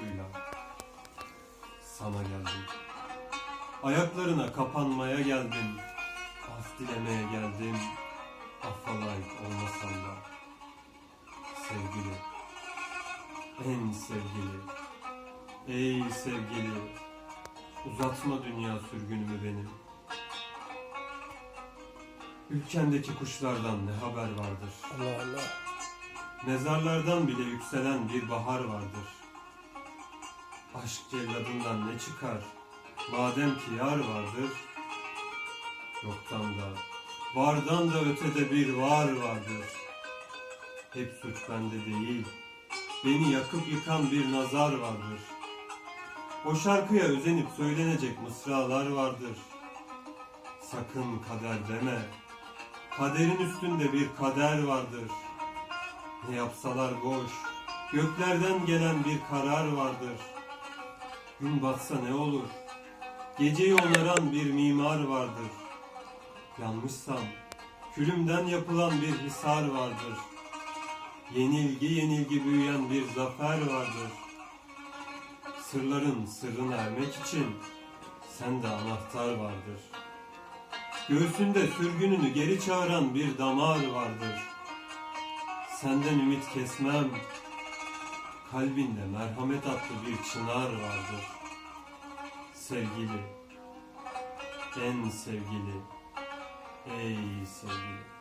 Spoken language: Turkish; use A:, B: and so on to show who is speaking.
A: coşkuyla sana geldim. Ayaklarına kapanmaya geldim. Af dilemeye geldim. Affa layık olmasam da. Sevgili, en sevgili, ey sevgili, uzatma dünya sürgünümü benim. Ülkendeki kuşlardan ne haber vardır?
B: Allah Allah.
A: Mezarlardan bile yükselen bir bahar vardır. Aşk celladından ne çıkar? Madem ki yar vardır. Yoktan da, vardan da ötede bir var vardır. Hep suç bende değil. Beni yakıp yıkan bir nazar vardır. O şarkıya özenip söylenecek mısralar vardır. Sakın kader deme. Kaderin üstünde bir kader vardır. Ne yapsalar boş, göklerden gelen bir karar vardır. Gün batsa ne olur, geceyi onaran bir mimar vardır. Yanmışsam, külümden yapılan bir hisar vardır. Yenilgi yenilgi büyüyen bir zafer vardır. Sırların sırrına ermek için sende anahtar vardır. Göğsünde sürgününü geri çağıran bir damar vardır. Senden ümit kesmem. Kalbinde merhamet adlı bir çınar vardır. Sevgili, en sevgili, ey sevgili.